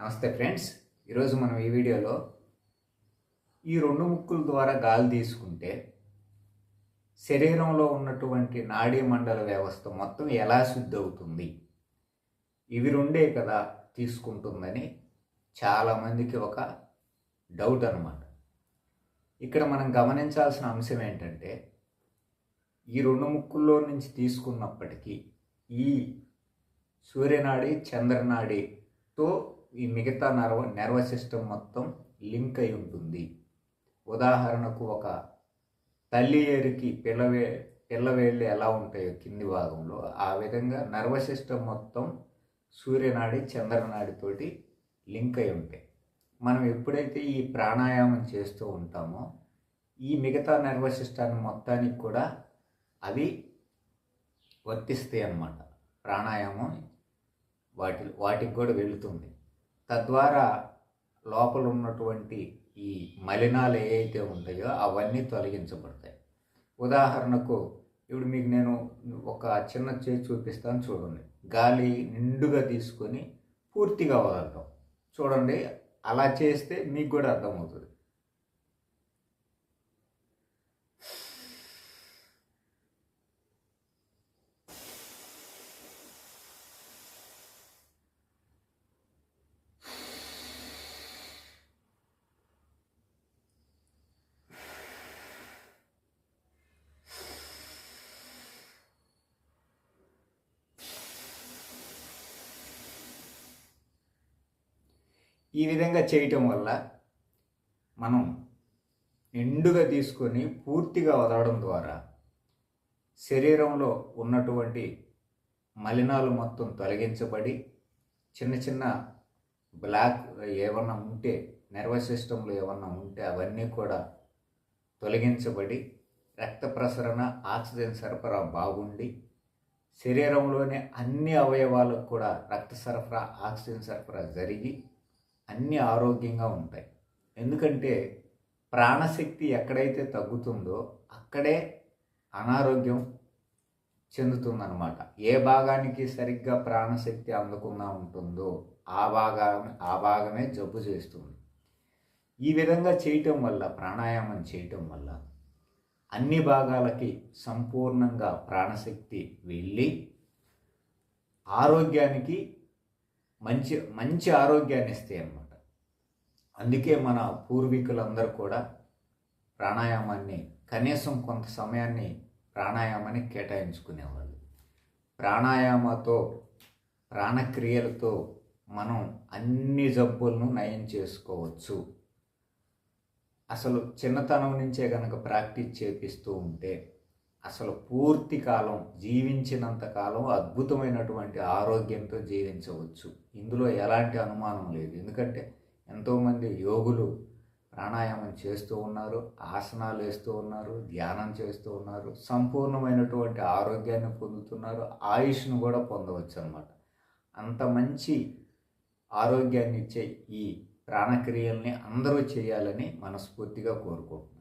నమస్తే ఫ్రెండ్స్. ఈరోజు మనం ఈ వీడియోలో ఈ రెండు ముక్కుల ద్వారా గాలి తీసుకుంటే శరీరంలో ఉన్నటువంటి నాడీ మండల వ్యవస్థ మొత్తం ఎలా శుద్ధి అవుతుంది ఇవి రెండే కదా తీసుకుంటుందని చాలామందికి ఒక డౌట్ అనమాట ఇక్కడ మనం గమనించాల్సిన అంశం ఏంటంటే ఈ రెండు ముక్కుల్లో నుంచి తీసుకున్నప్పటికీ ఈ సూర్యనాడి చంద్రనాడితో ఈ మిగతా నర్వ నర్వ సిస్టమ్ మొత్తం లింక్ అయి ఉంటుంది. ఉదాహరణకు ఒక తల్లి ఏరికి పిల్లవే పిల్లవేళ్ళు ఎలా ఉంటాయో కింది భాగంలో ఆ విధంగా నర్వ సిస్టమ్ మొత్తం సూర్యనాడి చంద్రనాడితోటి లింక్ అయి ఉంటాయి. మనం ఎప్పుడైతే ఈ ప్రాణాయామం చేస్తూ ఉంటామో ఈ మిగతా నర్వ సిస్టాన్ని మొత్తానికి కూడా అవి వర్తిస్తాయి అన్నమాట. ప్రాణాయామం వాటి వాటికి కూడా వెళుతుంది. తద్వారా లోపల ఉన్నటువంటి ఈ మలినాలు ఏవైతే ఉంటాయో అవన్నీ తొలగించబడతాయి. ఉదాహరణకు ఇప్పుడు మీకు నేను ఒక చిన్న చేతి చూపిస్తాను చూడండి. గాలి నిండుగా తీసుకొని పూర్తిగా వదలటం. చూడండి అలా చేస్తే మీకు కూడా అర్థమవుతుంది. ఈ విధంగా చేయటం వల్ల మనం నిండుగా తీసుకొని పూర్తిగా వదలడం ద్వారా శరీరంలో ఉన్నటువంటి మలినాలు మొత్తం తొలగించబడి చిన్న చిన్న బ్లాక్ ఏమన్నా ఉంటే నర్వస్ సిస్టంలో ఏమన్నా ఉంటే అవన్నీ కూడా తొలగించబడి రక్త ప్రసరణ ఆక్సిజన్ సరఫరా బాగుండి శరీరంలోని అన్ని అవయవాలకు కూడా రక్త సరఫరా ఆక్సిజన్ సరఫరా జరిగి అన్నీ ఆరోగ్యంగా ఉంటాయి. ఎందుకంటే ప్రాణశక్తి ఎక్కడైతే తగ్గుతుందో అక్కడే అనారోగ్యం చెందుతుందన్నమాట. ఏ భాగానికి సరిగ్గా ప్రాణశక్తి అందకుండా ఉంటుందో ఆ భాగా ఆ భాగమే జబ్బు చేస్తుంది. ఈ విధంగా చేయటం వల్ల ప్రాణాయామం చేయటం వల్ల అన్ని భాగాలకి సంపూర్ణంగా ప్రాణశక్తి వెళ్ళి ఆరోగ్యానికి మంచి మంచి ఆరోగ్యాన్ని ఇస్తాయి అన్నమాట అందుకే మన పూర్వీకులందరూ కూడా ప్రాణాయామాన్ని కనీసం కొంత సమయాన్ని ప్రాణాయామాన్ని కేటాయించుకునేవాళ్ళు. ప్రాణాయామతో ప్రాణక్రియలతో మనం అన్ని జబ్బులను నయం చేసుకోవచ్చు. అసలు చిన్నతనం నుంచే కనుక ప్రాక్టీస్ చేపిస్తూ ఉంటే అసలు పూర్తి కాలం జీవించినంత కాలం అద్భుతమైనటువంటి ఆరోగ్యంతో జీవించవచ్చు. ఇందులో ఎలాంటి అనుమానం లేదు. ఎందుకంటే ఎంతోమంది యోగులు ప్రాణాయామం చేస్తూ ఉన్నారు ఆసనాలు వేస్తూ ఉన్నారు ధ్యానం చేస్తూ ఉన్నారు సంపూర్ణమైనటువంటి ఆరోగ్యాన్ని పొందుతున్నారు ఆయుష్ను కూడా పొందవచ్చు అనమాట అంత మంచి ఆరోగ్యాన్ని ఇచ్చే ఈ ప్రాణక్రియల్ని అందరూ చేయాలని మనస్ఫూర్తిగా కోరుకుంటున్నాను.